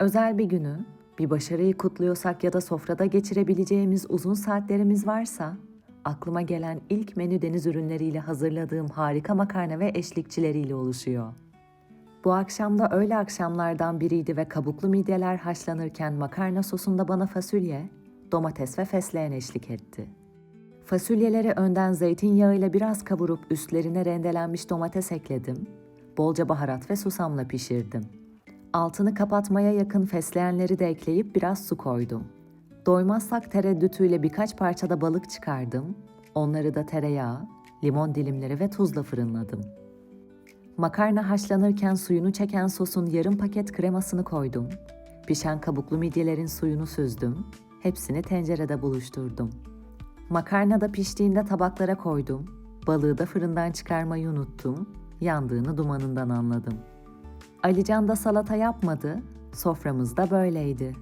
Özel bir günü, bir başarıyı kutluyorsak ya da sofrada geçirebileceğimiz uzun saatlerimiz varsa, aklıma gelen ilk menü deniz ürünleriyle hazırladığım harika makarna ve eşlikçileriyle oluşuyor. Bu akşam da öğle akşamlardan biriydi ve kabuklu midyeler haşlanırken makarna sosunda bana fasulye, domates ve fesleğen eşlik etti. Fasulyeleri önden zeytinyağıyla biraz kavurup üstlerine rendelenmiş domates ekledim. Bolca baharat ve susamla pişirdim. Altını kapatmaya yakın fesleğenleri de ekleyip biraz su koydum. Doymazsak tereddütüyle birkaç parçada balık çıkardım. Onları da tereyağı, limon dilimleri ve tuzla fırınladım. Makarna haşlanırken suyunu çeken sosun yarım paket kremasını koydum. Pişen kabuklu midyelerin suyunu süzdüm. Hepsini tencerede buluşturdum. Makarna da piştiğinde tabaklara koydum. Balığı da fırından çıkarmayı unuttum. Yandığını dumanından anladım. Alican da salata yapmadı. Soframız da böyleydi.